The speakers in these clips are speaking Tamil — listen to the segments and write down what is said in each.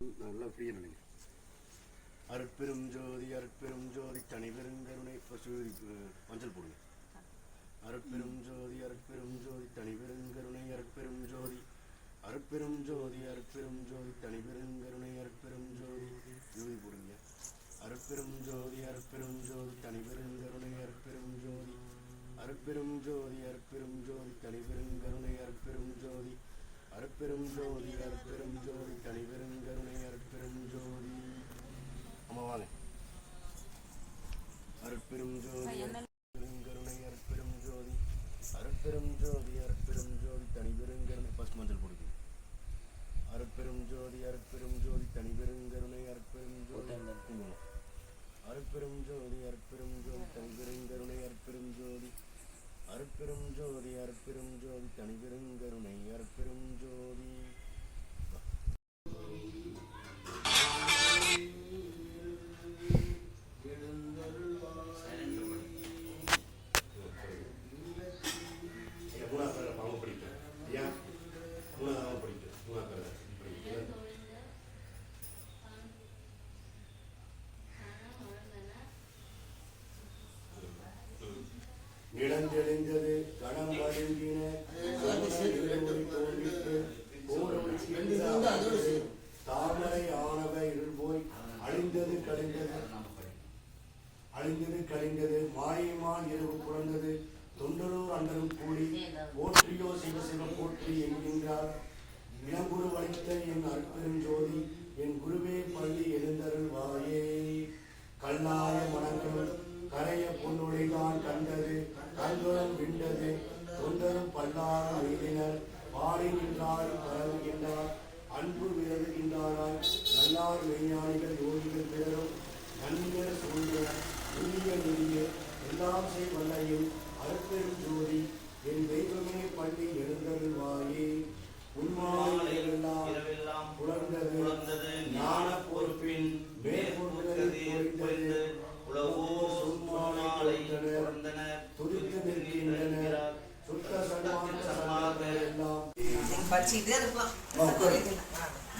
நல்லா ஃப்ரீயாக நினைங்க அருட்பெரும் ஜோதி அருட்பெரும் ஜோதி தனிபெருங்கருணை பசு மஞ்சள் போடுங்க அருட்பெரும் ஜோதி அருட்பெரும் ஜோதி தனிபெருங்கருணை அருட்பெரும் ஜோதி அருட்பெரும் ஜோதி அருட்பெரும் ஜோதி தனிபெருங்கருணை அருட்பெரும் ஜோதி ஜோதி போடுங்க அருட்பெரும் ஜோதி அருட்பெரும் ஜோதி தனிபெருங்கருணை அருட்பெரும் ஜோதி அருட்பெரும் ஜோதி அருட்பெரும் ஜோதி தனிபெருங்கருணை அருட்பெரும் ஜோதி அருட்பெரும் ஜோதி அருட்பெரும் ஜோதி தனிபெருங்கருணை அருட்பெரும் ஜோதி அம்மா வாங்க அருட்பெரும் ஜோதி பெருங்கருணை அருட்பெரும் ஜோதி அருட்பெரும் ஜோதி அருட்பெரும் ஜோதி தனிபெருங்கருணை ஃபர்ஸ்ட் மஞ்சள் போடுங்க அருட்பெரும் ஜோதி அருட்பெரும் ஜோதி தனிபெருங்கருணை அருட்பெரும் ஜோதி குங்குமம். அருட்பெரும் ஜோதி அருட்பெரும் ஜோதி தனிபெருங்கருணை அருட்பெரும் ஜோதி அருட்பெரும் ஜோதி அருட்பெரும் ஜோதி அருட்பெரும் தாமரை ஆனவ இருள் போய் அழிந்தது கழிந்தது. அழிந்தது கழிந்தது மாயமான் இரவு புறந்தது தொண்டலூர் அண்டரும் கூடி போற்றியோ சிவசிவ போற்றி என்கின்றார். இளங்குரு வலித்த என் அற்பெரும் ஜோதி என் குருவே பள்ளி எழுந்தருள் வாயே செய் வல்லையும் அருட்பெரும் ஜோதி என் தெய்வமே பள்ளி எழுந்தருள்வாயே. புலர்ந்தது ஞான பொறுப்பின் பொழிந்தது உலகோர் சும்மாலை துதித்து நிற்கின்றனர். சுத்த சன்மார்க்க எல்லாம் படிச்சுக்கிட்டே இருக்கலாம்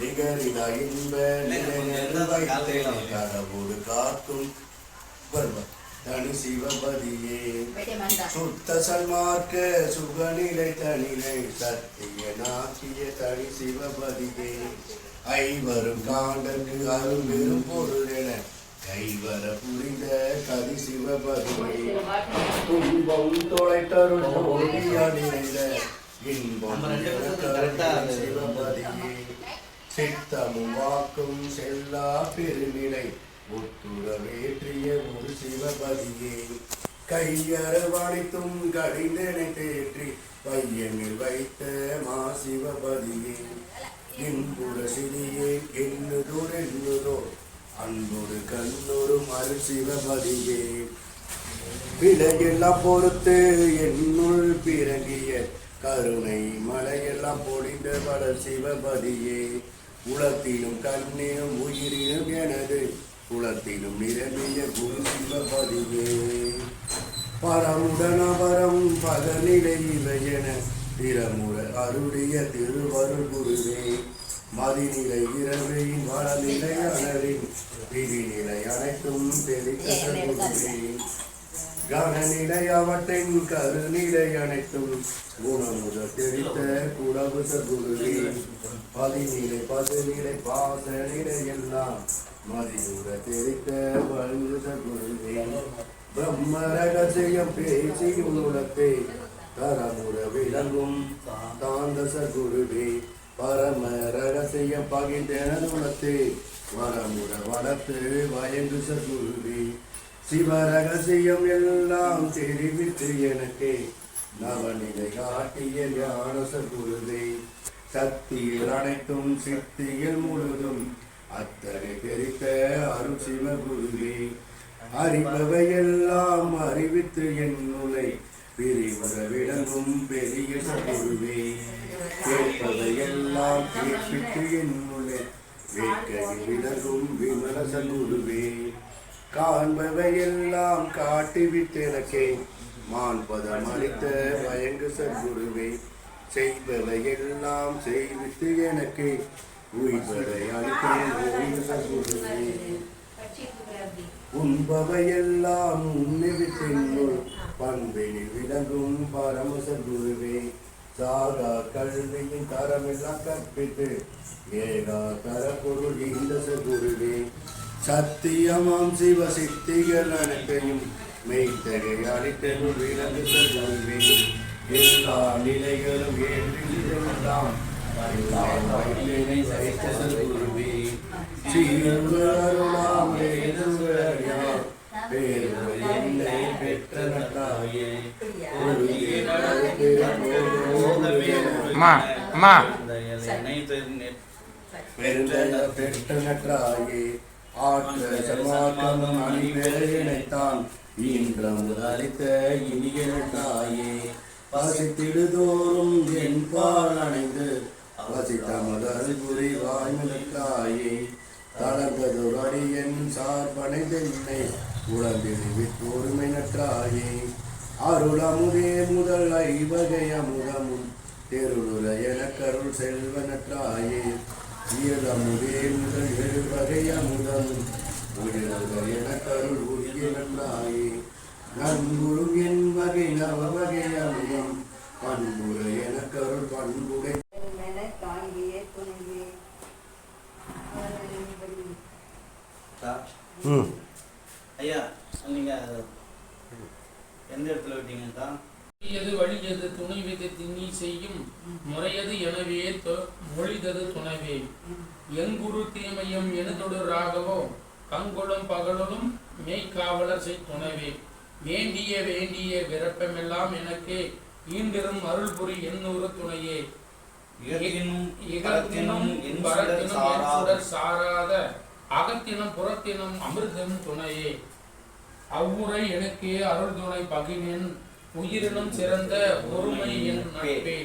நிகரில இன்ப வைத்தே கடவுள் காக்கும் தனி சிவபதியே. சுத்த சன்மார்க்க சுகநிலை தனிலை சத்திய நாட்டிய தனி சிவபதியே. ஐவரும் காண்டற்கு அரும்பெரும் பொருள் என கைவர புரிந்த கதி சிவபதியே. துன்பம் தொலைத்தருள் ஒளியா நிறைந்த இன்பம் சிவபதியே. சித்தமும் வாக்கும் செல்லா பெருநிலை ஒத்துர ஒரு சிவபதியே. கையரவணைத்தும் கடிந்தனை தேற்றி பையனில் வைத்த மா சிவபதியே. இன்புற சிறியே எண்ணுதோர் எண்ணுதோர் அன்பொரு கண்ணொரும் அரு சிவபதியே. விலையெல்லாம் பொறுத்து என்னுள் பிறங்கிய கருணை மலையெல்லாம் பொழிந்த வளர் சிவபதியே. உளத்திலும் கண்ணிலும் உயிரிலும் எனது குலத்திலும் நிரம்பிய குரு சிவபதியே பரமுடன் அபரம் பகநிலை இவையென திறமுற அருளிய திருவருள் குருவே. மதிநிலை இரவையின் வளநிலை அனலின் விதிநிலை அனைத்தும் தெரிந்த குருவே கருநிலை அனைத்தும் குணமுத தெரித்த குடபுத குருவே. பதிநிலை பதுநிலை பாச எல்லாம் மதியுற தெரித்த வழுத குருவே. பிரம்ம ரகசியம் பேசி உலகத்தை தரமுற விளங்கும் தாந்தச குருவே. பரம ரகசியம் பகிர்ந்தனதுலத்தை வரமுற வளர்த்து வயங்கு சகுருவே ரகசியம் எல்லாம் தெரிவித்து எனக்கு நவநிலை காட்டிய ஞானச சகுருவே சக்தியில் அனைத்தும் சித்தியில் முழுதும் அத்தனை தெரித்த அருள் சிவகுருவே அறிபவையெல்லாம் அறிவித்து என் நுலை பிரிவர விளங்கும் பெரிய சகுருவே கேட்பதையெல்லாம் கேட்பித்து என் நுலை வேட்கையில் விளங்கும் விமலச குருவே. காண்பவையெல்லாம் காட்டிவிட்டெனக்கே மான்பதம் அளித்த பயங்கு சத்குருவே செய்பவையெல்லாம் செய்வித்து எனக்கு உய்வரை அளித்தேன் ஓய்வு சகுருவே உண்பவையெல்லாம் உன்னிவித்தின்னுள் பண்பினில் விளங்கும் பரமசகுருவே சாகா கல்வியின் தரமெல்லாம் கற்பித்து ஏகா தர பொருள் சத்தியமாம் சிவ சித்திகள் அனைத்தையும் மெய்த்தகை அளித்தனுள் விளங்கு சகுருவே எல்லா நிலைகளும் ஒரு அம்மா அம்மா. பெற்ற நற்றாயே ஆற்ற சமாக்கம் அணிவேனைத்தான் ஈன்றம் அளித்த இனிய நட்டாயே பசித்திடுதோறும் என் பால் அணைந்து பசித்தமதல் புரிவாய் நட்டாயே தளர்ந்ததொரு அடியன் சார்பனைதென்னை உடம்பில் விற்றொருமை நற்றாயே. அருளமுதே முதல் ஐவகை அமுதமும் தெருளுரையன கருள் செல்வனற்றாயே நற்றாயே முதல் எழுவகை அமுதமும் உயிரன கருள் உரிய நன்றாயே நன்குரு என் வகை நவ வகை அமுதம் பண்புடை ம். ஐயா நீங்கள் எந்த இடத்துல விட்டீங்கக்கா எது வழியது துணை விதத்து நீ செய்யும் முறையது எனவே மொழிதது துணைவே. எங்குரு தீமையும் எனதொடு ராகவோ கங்குளும் பகலும் மெய்க்காவலர் செய் துணைவே. வேண்டிய வேண்டிய விருப்பமெல்லாம் எனக்கு ஈண்டிரும் அருள் புரி எண்ணூறு துணையே. சாராத அகத்தினும் புறத்தினும் அமிர்தம் துணையே. அவ்வுரை எனக்கு அருள் துணை பகினேன் உயிரினும் சிறந்த ஒருமை என் நட்பே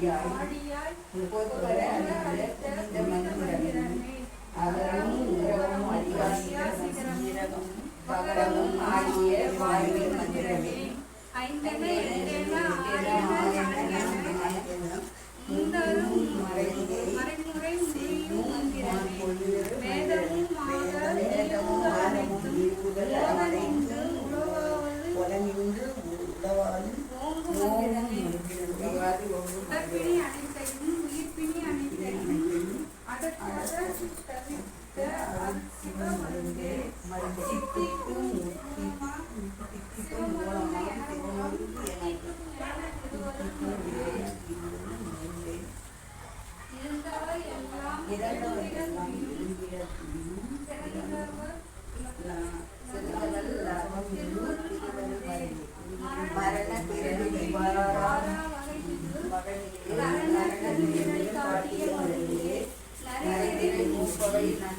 डीआई कोई तो करे है mm.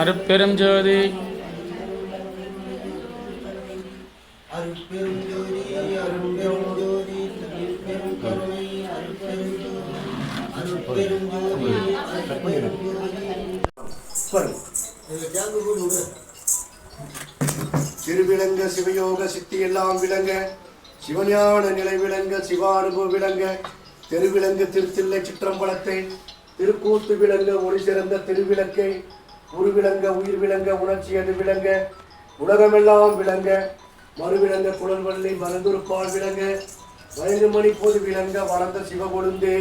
அருப்பெரும் ஜோதி. திருவிளங்க சிவயோக சித்தி எல்லாம் விளங்க சிவஞான நிலை விளங்க சிவானுபவ விளங்க தெருவிளங்கு திருத்தில்லை சிற்றம்பலத்தை திருக்கூத்து விளங்க ஒளி சிறந்த திருவிளக்கை உருவிளங்க உயிர் விளங்க உணர்ச்சி அது விளங்க உலகமெல்லாம் விளங்க மறுவிளங்க குழல்வள்ளி மறந்துருப்பால் விளங்க வயது மணி பொது விளங்க வளர்ந்த சிவகொழுந்தே